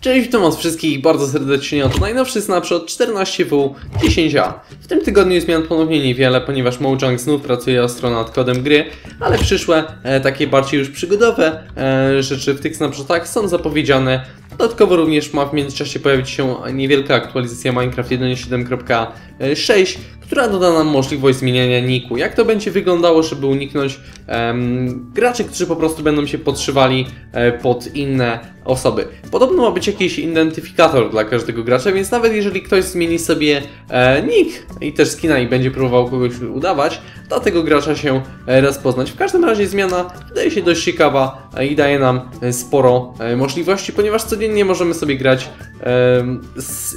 Cześć, witam was wszystkich bardzo serdecznie, oto najnowszy snapshot 14W10A. W tym tygodniu zmian ponownie niewiele, ponieważ Mojang znów pracuje ostro nad kodem gry, ale przyszłe, e, takie bardziej już przygodowe e, rzeczy w tych snapshotach są zapowiedziane. Dodatkowo również ma w międzyczasie pojawić się niewielka aktualizacja Minecraft 1.7.6, która doda nam możliwość zmieniania niku. Jak to będzie wyglądało, żeby uniknąć em, graczy, którzy po prostu będą się podszywali e, pod inne osoby. Podobno ma być jakiś identyfikator dla każdego gracza, więc nawet jeżeli ktoś zmieni sobie e, nick i też skina i będzie próbował kogoś udawać, to tego gracza się e, rozpoznać. W każdym razie zmiana wydaje się dość ciekawa e, i daje nam sporo możliwości, ponieważ codziennie możemy sobie grać z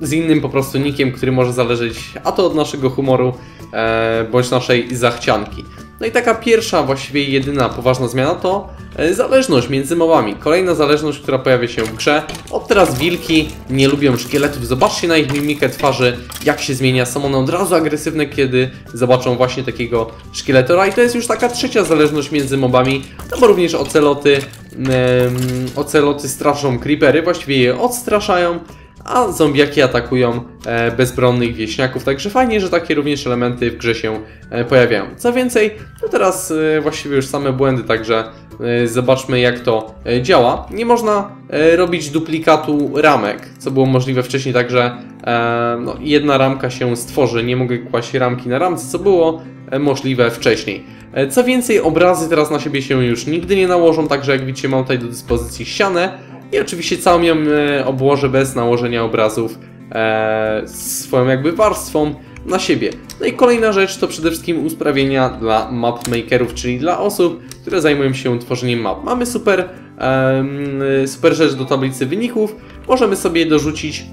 z innym po prostu nikiem, który może zależeć a to od naszego humoru, e, bądź naszej zachcianki. No i taka pierwsza, właściwie jedyna poważna zmiana to e, zależność między mobami. Kolejna zależność, która pojawia się w grze. Od teraz wilki nie lubią szkieletów. Zobaczcie na ich mimikę twarzy, jak się zmienia. Są one od razu agresywne, kiedy zobaczą właśnie takiego szkieletora. I to jest już taka trzecia zależność między mobami, no bo również oceloty, oceloty straszą creepery, właściwie je odstraszają a zombiaki atakują e, bezbronnych wieśniaków, także fajnie, że takie również elementy w grze się e, pojawiają. Co więcej, to teraz e, właściwie już same błędy, także zobaczmy jak to działa. Nie można robić duplikatu ramek, co było możliwe wcześniej, także no, jedna ramka się stworzy, nie mogę kłaść ramki na ramce, co było możliwe wcześniej. Co więcej, obrazy teraz na siebie się już nigdy nie nałożą, także jak widzicie mam tutaj do dyspozycji ścianę, i oczywiście całą ją e, obłożę bez nałożenia obrazów e, swoją jakby warstwą na siebie. No i kolejna rzecz to przede wszystkim usprawnienia dla mapmakerów, czyli dla osób, które zajmują się tworzeniem map. Mamy super, super rzecz do tablicy wyników. Możemy sobie dorzucić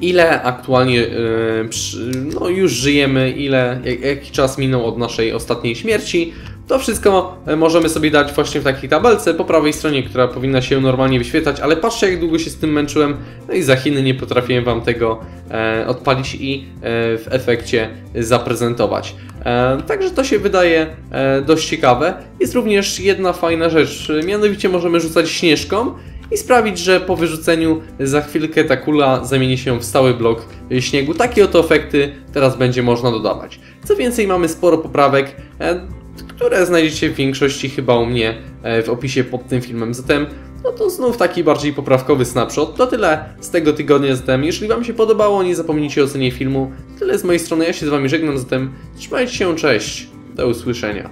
ile aktualnie e, przy, no już żyjemy, ile, jak, jaki czas minął od naszej ostatniej śmierci. To wszystko e, możemy sobie dać właśnie w takiej tabelce po prawej stronie, która powinna się normalnie wyświetlać, ale patrzcie jak długo się z tym męczyłem, no i za Chiny nie potrafiłem Wam tego e, odpalić i e, w efekcie zaprezentować. E, także to się wydaje e, dość ciekawe. Jest również jedna fajna rzecz, mianowicie możemy rzucać śnieżką i sprawić, że po wyrzuceniu za chwilkę ta kula zamieni się w stały blok śniegu. Takie oto efekty teraz będzie można dodawać. Co więcej, mamy sporo poprawek, e, które znajdziecie w większości chyba u mnie e, w opisie pod tym filmem. Zatem no to znów taki bardziej poprawkowy snapshot. To tyle z tego tygodnia zatem. Jeżeli Wam się podobało, nie zapomnijcie o ocenie filmu. Tyle z mojej strony, ja się z Wami żegnam, zatem trzymajcie się, cześć, do usłyszenia.